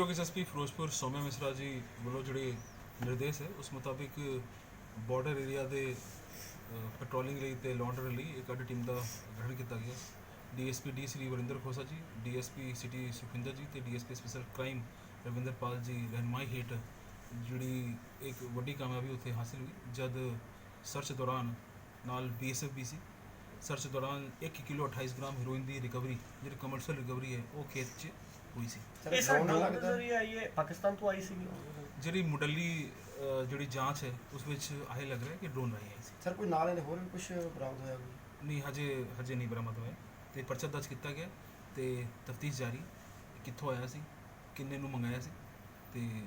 ਮਾਨਯੋਗ ਐਸਐਸਪੀ ਫਿਰੋਜ਼ਪੁਰ ਸੋਮਿਆ ਮਿਸਰਾ ਜੀ ਵੱਲੋਂ ਜਿਹੜੇ ਨਿਰਦੇਸ਼ ਹੈ, ਉਸ ਮੁਤਾਬਿਕ ਬਾਰਡਰ ਏਰੀਆ ਦੇ ਪੈਟਰੋਲਿੰਗ ਲਈ ਤੇ ਲਾਂਡਰ ਲਈ ਇੱਕ ਅੱਡ ਟੀਮ ਦਾ ਗਠਨ ਕੀਤਾ ਗਿਆ। DSP D Shri Varinder Khosa ji DSP city Sukhinder ਜੀ ਤੇ ਡੀਐਸਪੀ ਸਪੈਸ਼ਲ ਕ੍ਰਾਈਮ ਰਵਿੰਦਰਪਾਲ ਜੀ ਰਹਿਨਮਾਈ ਹੇਠ ਜਿਹੜੀ ਇੱਕ ਵੱਡੀ ਕਾਮਯਾਬੀ ਉੱਥੇ ਹਾਸਿਲ ਹੋਈ। ਜਦ ਸਰਚ ਦੌਰਾਨ ਨਾਲ ਬੀਐਸਐਫ ਵੀ ਸੀ। ਸਰਚ ਦੌਰਾਨ 1 ਕਿਲੋ 28 ਗ੍ਰਾਮ ਹੀਰੋਇਨ ਦੀ ਰਿਕਵਰੀ ਜਿਹੜੀ ਕਮਰਸ਼ੀਅਲ ਰਿਕਵਰੀ ਹੈ, ਉਹ ਖੇਤ 'ਚ ਹੋਈ ਸੀ। ਇਹ ਸਰ ਡਰੋਨ ਦੇ ਜ਼ਰੀਏ ਆਈ ਹੈ ਪਾਕਿਸਤਾਨ ਤੋਂ ਆਈ ਸੀਗੀ। ਜਿਹੜੀ ਮੁੱਢਲੀ ਅ, ਜਿਹੜੀ ਜਾਂਚ ਹੈ ਉਸ ਵਿੱਚ ਆਹੇ ਲੱਗ ਰਿਹਾ ਕਿ ਡਰੋਨ ਰਾਹੀਂ ਆਈ ਸੀ। ਸਰ ਕੋਈ ਨਾਲ ਇਹਦੇ ਹੋਰ ਵੀ ਕੁਝ ਬਰਾਮਦ ਹੋਇਆ ਕੋਈ? ਨਹੀਂ ਹਜੇ ਹਜੇ ਨਹੀਂ ਬਰਾਮਦ ਹੋਇਆ। ਤੇ ਪਰਚਾ ਦਰਜ ਕੀਤਾ ਗਿਆ ਤੇ ਤਫਤੀਸ਼ ਜਾਰੀ। ਕਿੱਥੋਂ ਆਇਆ ਸੀ? ਕਿੰਨੇ ਨੂੰ ਮੰਗਾਇਆ ਸੀ? ਤੇ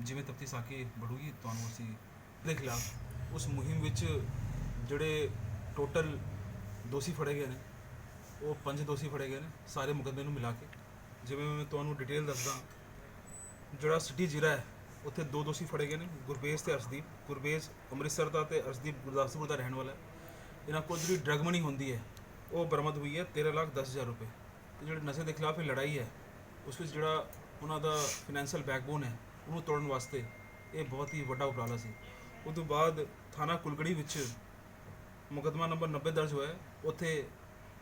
ਜਿਵੇਂ ਤਫਤੀਸ਼ ਆ ਕੇ ਬੜੂਗੀ ਤੁਹਾਨੂੰ ਅਸੀਂ ਦੇ ਖਿਲਾਫ ਉਸ ਮੁਹਿੰਮ ਵਿੱਚ ਜਿਹੜੇ ਟੋਟਲ ਦੋਸ਼ੀ ਫੜੇ ਗਏ ਨੇ ਉਹ ਪੰਜ ਦੋਸ਼ੀ ਫੜੇ ਗਏ ਨੇ ਸਾਰੇ ਮੁਕੱਦਮੇ ਨੂੰ ਮਿਲਾ ਕੇ। ਜਿਵੇਂ ਮੈਂ ਤੁਹਾਨੂੰ ਡਿਟੇਲ ਦੱਸਦਾ, ਜਿਹੜਾ ਸਿਟੀ ਜ਼ਿਲ੍ਹਾ ਹੈ, ਉੱਥੇ ਦੋ ਦੋਸ਼ੀ ਫੜੇ ਗਏ ਨੇ, ਗੁਰਬੇਜ ਤੇ ਅਰਸ਼ਦੀਪ। ਗੁਰਬੇਜ ਅੰਮ੍ਰਿਤਸਰ ਦਾ ਤੇ ਅਰਸ਼ਦੀਪ ਗੁਰਦਾਸਪੁਰ ਦਾ ਰਹਿਣ ਵਾਲਾ ਹੈ। ਇਹਨਾਂ ਕੋਲ ਜਿਹੜੀ ਡਰਗ ਮਨੀ ਹੁੰਦੀ ਹੈ, ਉਹ ਬਰਾਮਦ ਹੋਈ ਹੈ 13 ਲੱਖ 10 ਹਜ਼ਾਰ ਰੁਪਏ। ਤੇ ਜਿਹੜੇ ਨਸ਼ੇ ਦੇ ਖਿਲਾਫ ਇਹ ਲੜਾਈ ਹੈ, ਉਸ ਵਿੱਚ ਜਿਹੜਾ ਉਹਨਾਂ ਦਾ ਫਾਈਨੈਂਸ਼ੀਅਲ ਬੈਕਬੋਨ ਹੈ, ਉਹਨੂੰ ਤੋੜਨ ਵਾਸਤੇ ਇਹ ਬਹੁਤ ਹੀ ਵੱਡਾ ਉਪਰਾਲਾ ਸੀ। ਉਸ ਤੋਂ ਬਾਅਦ ਥਾਣਾ ਕੁਲਗੜੀ ਵਿੱਚ ਮੁਕੱਦਮਾ ਨੰਬਰ 90 ਦਰਜ ਹੋਇਆ ਉੱਥੇ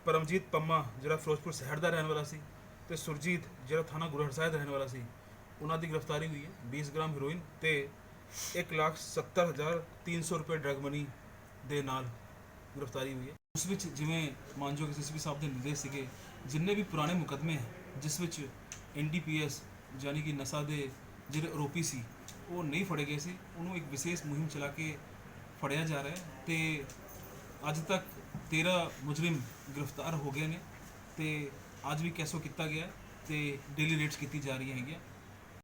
ਪਰਮਜੀਤ ਪੰਮਾ, ਜਿਹੜਾ ਫਿਰੋਜ਼ਪੁਰ ਸ਼ਹਿਰ ਦਾ ਰਹਿਣ ਵਾਲਾ ਸੀ ਤੇ ਸੁਰਜੀਤ, ਜਿਹੜਾ ਥਾਣਾ ਗੁਰੂ ਸਾਹਿਬ ਦਾ ਰਹਿਣ ਵਾਲਾ ਸੀ, ਉਹਨਾਂ ਦੀ ਗ੍ਰਿਫਤਾਰੀ ਹੋਈ ਹੈ 20 ਗ੍ਰਾਮ ਹੈਰੋਇਨ ਤੇ 170300 ਰੁਪਏ ਡਰਗ ਮਨੀ ਦੇ ਨਾਲ ਗ੍ਰਿਫਤਾਰੀ ਹੋਈ ਹੈ। ਉਸ ਵਿੱਚ ਜਿਵੇਂ ਮਾਨਯੋਗ ਐਸਐਸਪੀ ਸਾਹਿਬ ਦੇ ਨਿਰਦੇਸ਼ ਸੀਗੇ, ਜਿੰਨੇ ਵੀ ਪੁਰਾਣੇ ਮੁਕੱਦਮੇ ਹੈ, ਜਿਸ ਵਿੱਚ ਐਨਡੀਪੀਐਸ ਯਾਨੀ ਕਿ ਨਸ਼ਾ ਦੇ ਜਿਹੜੇ ਆਰੋਪੀ ਸੀ, ਉਹ ਨਹੀਂ ਫੜੇ ਗਏ ਸੀ, ਉਹਨੂੰ ਇੱਕ ਵਿਸ਼ੇਸ਼ ਮੁਹਿੰਮ ਚਲਾ ਕੇ ਫੜਿਆ ਜਾ ਰਿਹਾ ਹੈ ਤੇ ਅੱਜ ਤੱਕ 13 ਮੁਜਰਮ ਗ੍ਰਿਫਤਾਰ ਹੋ ਗਏ ਨੇ ਤੇ ਅੱਜ ਵੀ ਕੈਸੋ ਕੀਤਾ ਗਿਆ ਹੈ ਤੇ ਡੇਲੀ ਰੇਟਸ ਕੀਤੀ ਜਾ ਰਹੀਆਂ ਹੈਗੀਆਂ।